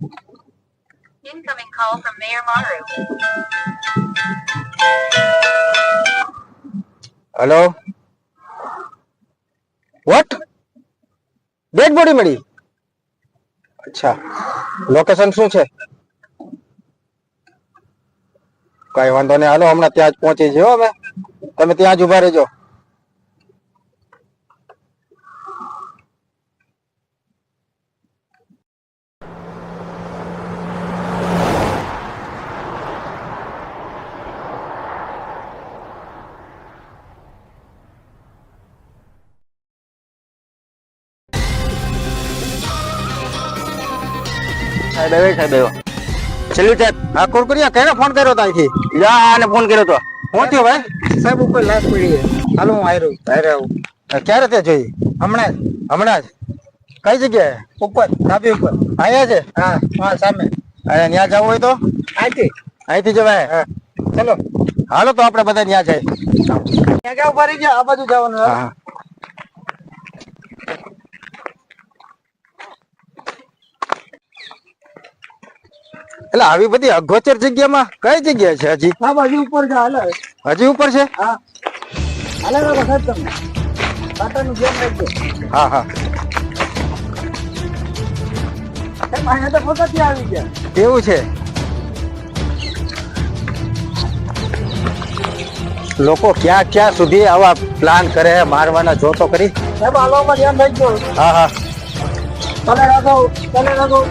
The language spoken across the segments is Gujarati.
Incoming call from Mayor Maru. Hello? What? Dead body મળી અચ્છા લોકેશન શું છે કઈ વાંધો નહીં હાલો, હમણાં ત્યાં જ પહોંચી જયો અમે તમે ત્યાં જ ઊભા રહેજો સાહેબ આવ્યો સાહેબ આવ્યો છેલ્લું સાહેબ હા કુરકુરિયા કેને ફોન કર્યો તો અહીંથી જા આને ફોન કર્યો તો. શું થયું ભાઈ? સાહેબ ઉપર લાશ પડી હાલો હું આયરો. અરે આવું. ક્યારે તે જોઈ? હમણાં જ હમણાં જ. કઈ જગ્યાએ? ઉપર અહીંયા છે? હા હા સામે. અરે ત્યાં જવું હોય તો? અહીંથી અહીંથી જવાય? હા. ચલો. હાલો તો આપણે બધા ત્યાં જાય ત્યાં ક્યાં ઊભા રહી ગયા? આ બાજુ જવાનું હા. એટલે આવી બધી અગોચર જગ્યામાં કઈ જગ્યા છે હજી? બાજુ ઉપર છે હાલે. હજી ઉપર છે? હા. હાલે રાખો સાહેબ તમે કાંટાનું ધ્યાન રાખજો હા હા. અહીંયા તો ફોટોથી આવી ગયા. એવું છે? લોકો ક્યાં ક્યાં સુધી આવા પ્લાન કરે છે? મારવાના જોતો કરી સાહેબ હાલવામાં ધ્યાન રાખજો હા હા. તને રાખો તને રાખો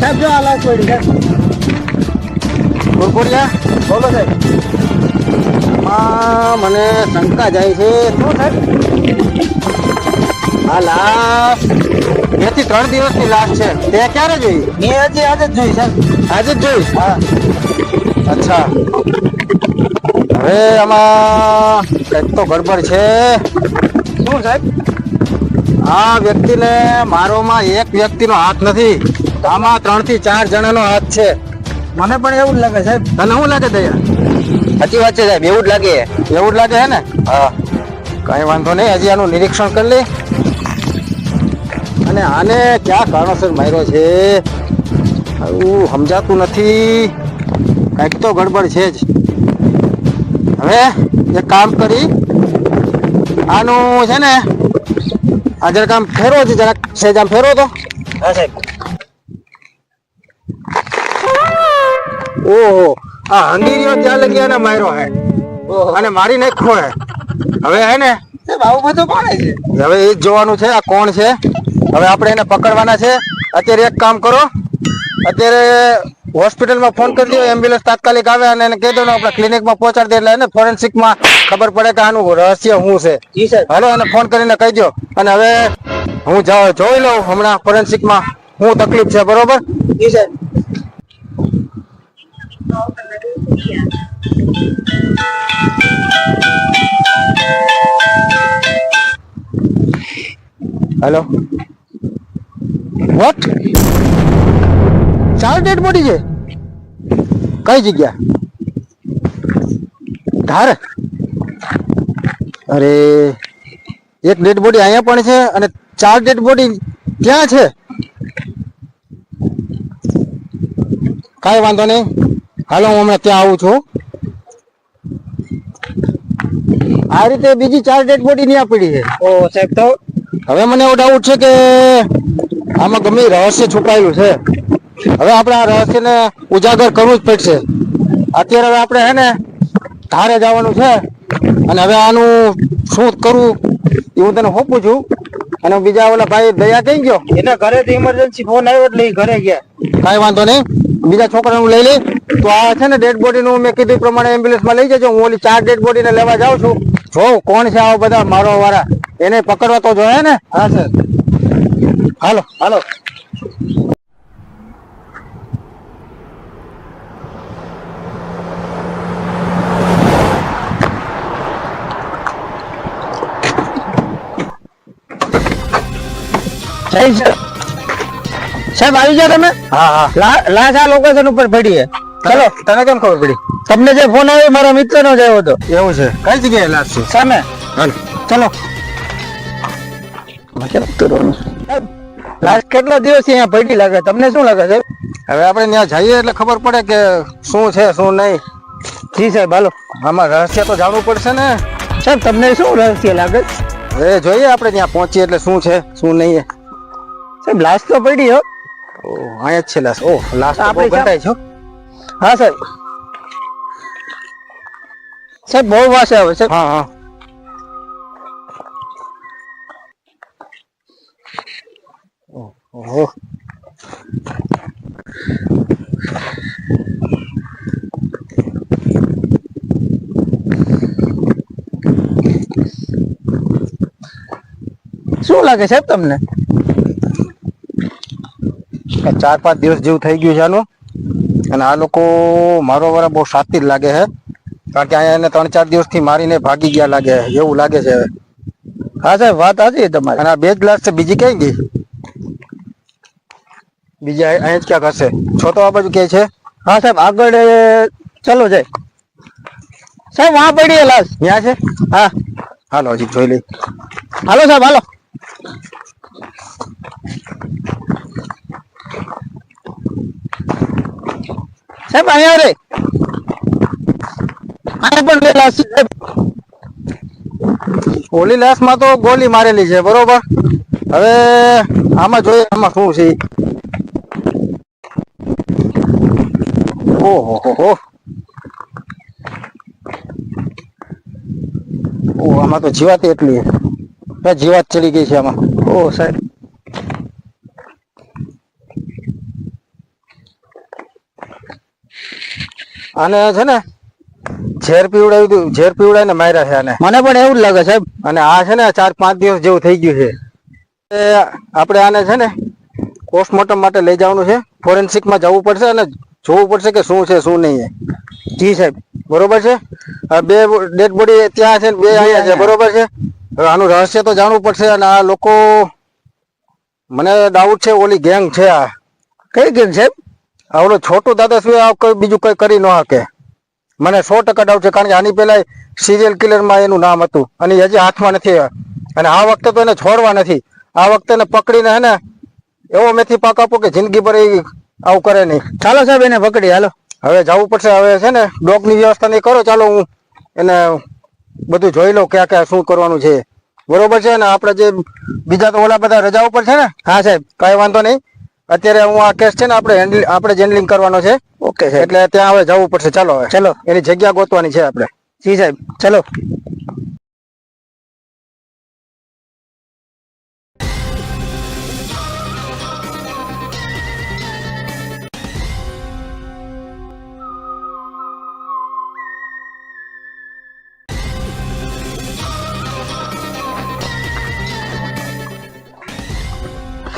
સાહેબ જો આ લાશ પડી સાહેબ કુરકુરિયા બોલો સાહેબ મને શંકા જાય છે. શું સાહેબ આ લાશ બેથી ત્રણ દિવસની લાશ છે. તે ક્યારે જોઈ? મેં હજી આજે જ જોઈ સાહેબ આજે જ જોઈ? હા. અચ્છા. હવે આમાં કંઈક તો ગડબડ છે. શું સાહેબ? આ વ્યક્તિને મારોમાં એક વ્યક્તિનો હાથ નથી. આમાં ત્રણથી ચાર જણાનો હાથ છે. મને પણ એવું જ લાગે સાહેબ. તને શું લાગે દયા? સાચી વાત છે સાહેબ એવું જ લાગે. એવું જ લાગે હે ને? હા. કઈ વાંધો નહીં હજી આનું નિરીક્ષણ કરી લે અને આને ક્યાં કારણોસર માર્યો છે? આવું સમજાતું નથી. કંઈક તો ગડબડ છે જ. હવે એક કામ કરી. આનું છે ને આ જરાક આમ ફેરવો છે જરાક સેજ આમ ફેરવો તો. હા સાહેબ. ઓહો. આ હંગીરીઓ ત્યાં લગી અને માર્યો હે. અને મારી નાખ્યો હે. હવે હે ને? આવું બધું કોણે છે? હવે એ જોવાનું છે આ કોણ છે? હવે આપણે એને પકડવાના છે. અત્યારે એક કામ કરો. અત્યારે હોસ્પિટલમાં ફોન કરી દો એમ્બ્યુલન્સ તાત્કાલિક આવે અને એને કહી દો આપણે ક્લિનિકમાં પહોંચાડી દે એટલે એને ફોરેન્સિકમાં ખબર પડે કે આનું રહસ્ય શું છે. હાલો એને ફોન કરીને કહી દો અને હવે હું જોઈ લઉં હમણાં ફોરેન્સિકમાં શું તકલીફ છે બરોબર? જી સાહેબ. From હેલો વોટ ચાર ડેટ બોડી છે? કઈ જગ્યા? ધાર. અરે, એક ડેડ બોડી અહીંયા પણ છે અને ચાર ડેડ બોડી ત્યાં છે. કાંઈ વાંધો નહીં. હાલો હું હમણાં ત્યાં આવું છું. આ રીતે બીજી ચાર ડેડ બોડી ત્યાં પડી છે. ઓ સાહેબ તો? હવે મને એવો ડાઉટ છે કે આમાં ગમે રહસ્ય છુપાયેલું છે. હવે આપણે આ રહસ્યને ઉજાગર કરવું જ પડશે. અત્યારે હવે આપણે હે ને ધારે જવાનું છે. અને હવે આનું શું કરવું એ હું તને હોપું છું. અને બીજા ઓલા ભાઈ દયા કઈ ગયો? એના ઘરેથી ઇમરજન્સી ફોન આવ્યો એટલે ઘરે ગયા. કાંઈ વાંધો નહીં. બીજા છોકરાનું લઈ લઈ તો આ છે ને ડેડ બોડીનું મેં કીધું પ્રમાણે એમ્બ્યુલન્સમાં લઈ જજો. હું ઓલી ચાર ડેડ બોડીને લેવા જાઉં છું. જો કોણ છે આવા બધા મારો વાળા? એને પકડવા તો જોઈએ ને? હા સર. હાલો. હાલો. જય સર. સાહેબ આવી ગયા તમે. હા હા. લાશ આ લોકેશન ઉપર પડી છે. ચલો. તને કેમ ખબર પડી? તમને જે ફોન આવ્યો મારા મિત્ર નો જ આવ્યો હતો. એવું છે. કઈ જગ્યાએ લાશ છે? સામે. હાલ. ચલો. લાશ કેટલો દિવસ અહીંયા પડી લાગે? તમને શું લાગે છે હવે આપણે ત્યાં જઈએ એટલે ખબર પડે કે શું છે શું નહીં. જી સાહેબ હાલો. આમાં રહસ્ય તો જાણવું પડશે ને. સાહેબ તમને શું રહસ્ય લાગે? હવે જોઈએ આપણે ત્યાં પહોંચીએ એટલે શું છે શું નહીં સાહેબ લાશ તો પડી હો. ઓ અહીંયા જ છે લાશ ઓ લાશ તો આપણે બહુ ગંધાય છો હા સાહેબ સાહેબ બહુ વાસે આવે સાહેબ હા હા ઓહો શું લાગે સાહેબ તમને આ ચાર પાંચ દિવસ જેવું થઈ ગયું છે આનું. અને આ લોકો મારો વાળા બહુ શાતિર લાગે છે. કારણ કે અહીંયા એને ત્રણ ચાર દિવસથી મારીને ભાગી ગયા લાગે છે. એવું લાગે છે. હા સાહેબ વાત સાચી તમારે. અને આ બે ગ્લાસ છે બીજી કઈ ગઈ? બીજી અહીં અહીં જ ક્યાંક હશે. છો તો આ બાજુ ક્યાંય છે? હા સાહેબ આગળ ચાલો જાય. સાહેબ વાં પડી લાશ. ત્યાં છે? હા. હાલો હજી જોઈ લઈ હાલો સાહેબ હાલો. સાહેબ, અહીંયા રે. અહીંયા પણ બે લાશ ઓલી લાશમાં તો ગોલી મારેલી છે, બરોબર? હવે આમાં જોઈએ, આમાં શું છે. ઓહો, હો હો. ઓ આમાં તો જીવાત એટલી જીવાત ચડી ગઈ છે આમાં. ઓ સાહેબ. આને છે ને ઝેર પીવડાવ્યું ઝેર પીવડાવીને માર્યા છે આને. મને પણ એવું જ લાગે સાહેબ. અને આ છે ને ચાર પાંચ દિવસ જેવું થઈ ગયું છે. આપણે આને છે ને પોસ્ટમોર્ટમ માટે લઈ જવાનું છે. ફોરેન્સિકમાં જવું પડશે અને જોવું પડશે કે શું છે શું નહીં જી સાહેબ બરોબર છે? આ બે ડેડ બોડી ત્યાં છે ને બે અહીંયા છે બરોબર છે? હવે આનું રહસ્ય તો જાણવું પડશે અને આ લોકો મને ડાઉટ છે ઓલી ગેંગ છે આ. કઈ ગેમ સાહેબ? આ ઓલો છોટું દાદા સિવાય આ કોઈ બીજું કંઈ કરી ન શકે. મને સો ટકા ડાઉટ છે કારણ કે આની પેલા સિરિયલ કિલરમાં એનું નામ હતું. અને હજી હાથમાં નથી અને આ વખતે તો એને છોડવા નથી. આ વખતે એને પકડીને હે ને એવો મેથી પાક આપો કે જિંદગી ભર એ આવું કરે નહીં. ચાલો સાહેબ એને પકડી. હાલો. હવે જવું પડશે. હવે છે ને ડોગની વ્યવસ્થા નહીં કરો. ચાલો હું એને બધું જોઈ લઉં ક્યાં ક્યાં શું કરવાનું છે. બરોબર છે ને? આપણે જે બીજા તો ઓલા બધા રજા ઉપર છે ને? હા સાહેબ. કાંઈ વાંધો નહીં. અત્યારે હું આ કેસ છે ને આપણે હેન્ડલ આપણે જ હેન્ડલિંગ કરવાનો છે. ઓકે એટલે ત્યાં હવે જવું પડશે. ચાલો હવે. ચલો. એની જગ્યા ગોતવાની છે આપણે. જી સાહેબ. ચલો.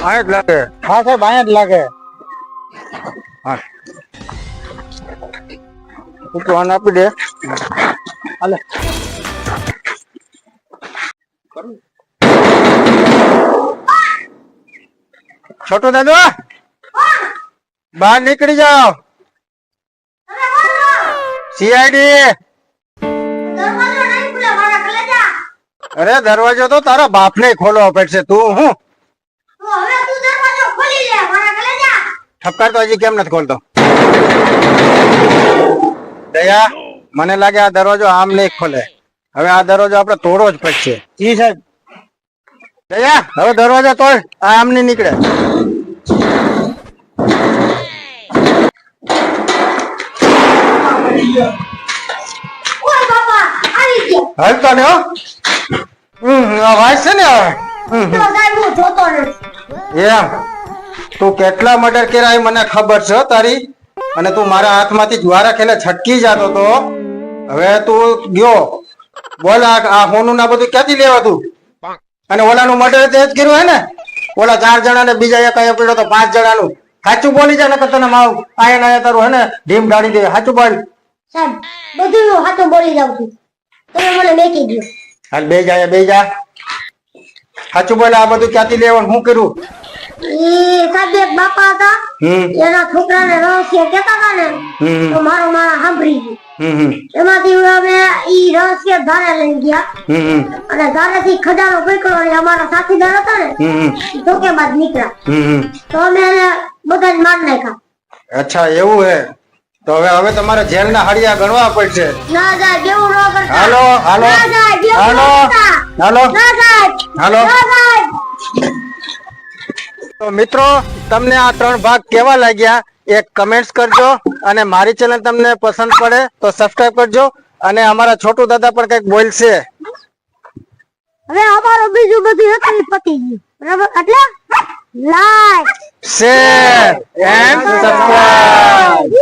આ જ લાગે હા સાહેબ અહીંયા જ લાગે હા તું આને આપી દે હાલે છોટો દાદુ બહાર નીકળી જાઓ સીઆઈડી દરવાજો નહીં ખુલે મારા કલેજા અરે દરવાજો તો તારા બાપને ખોલવો પડશે તું હું તો હવે તું દરવાજો ખોલી લે મારા કલેજા ઠપકાર તો હજી કેમ નથી ખોલતો? દયા મને લાગે આ દરવાજો આમ નહીં ખોલે. હવે આ દરવાજો આપણે તોડવો જ પડશે. જી સાહેબ દયા હવે દરવાજો તોડ આ આમ નહીં નીકળે. હલતો ને હો? હમ અવાજ છે ને એમ તું કેટલા મર્ડર કર્યા એ મને ખબર છે તારી? અને તું મારા હાથમાંથી જ્વારા ખેલે છટકી જતો તો? હવે તું ગયો. બોલ આ હોનું ના બધું ક્યાંથી લેવા તું? અને ઓલાનું મર્ડર તે જ કર્યું હે ને? ઓલા ચાર જણા ને બીજા એક અહીંયા પડ્યો તો પાંચ જણાનું. સાચું બોલી જા નકર તને માવ આયા નાયા તારું હે ને ઢીમ ડાળી દે. સાચું બોલ. સાહેબ બધું હું બોલી જાઉં છું. તમે મને મેકી દો હાલ બે જા બે જા સાચું બોલ આ બધું ક્યાંથી લેવાનું? હું કર્યું? એ સાહેબ બાપા હતા એના છોકરાને રહસ્ય કેતા હતા ને તો મારો માણસ સાંભળી ગયું. એમાંથી અમે ઈ રહસ્ય ધારે લઈ ગયા. અને ધારે અને ધારેથી ખજાનો પકડ્યો અને અમારા સાથીદાર હતા ને હમ ઈ ધોકેબાજ નીકળ્યા. તો અમે એને બધાને માર નાખ્યા. અચ્છા એવું હે. તો હવે હવે તમારે જેલના હળિયા ગણવા પડશે. ના સાહેબ એવું ન કરતા. હાલો હાલો. ના હાલો. હાલો. હાલો. તો મિત્રો તમને આ ત્રણ ભાગ કેવા લાગ્યા? એક કમેન્ટ્સ કરજો અને મારી ચેનલ તમને પસંદ પડે તો સબસ્ક્રાઇબ કરજો અને અમારા છોટુ દાદા પણ કંઈક બોલશે. હવે અમારું બીજું બધું હતું પતી ગયું. બરાબર? એટલે લાઈક શેર એન્ડ સબસ્ક્રાઇબ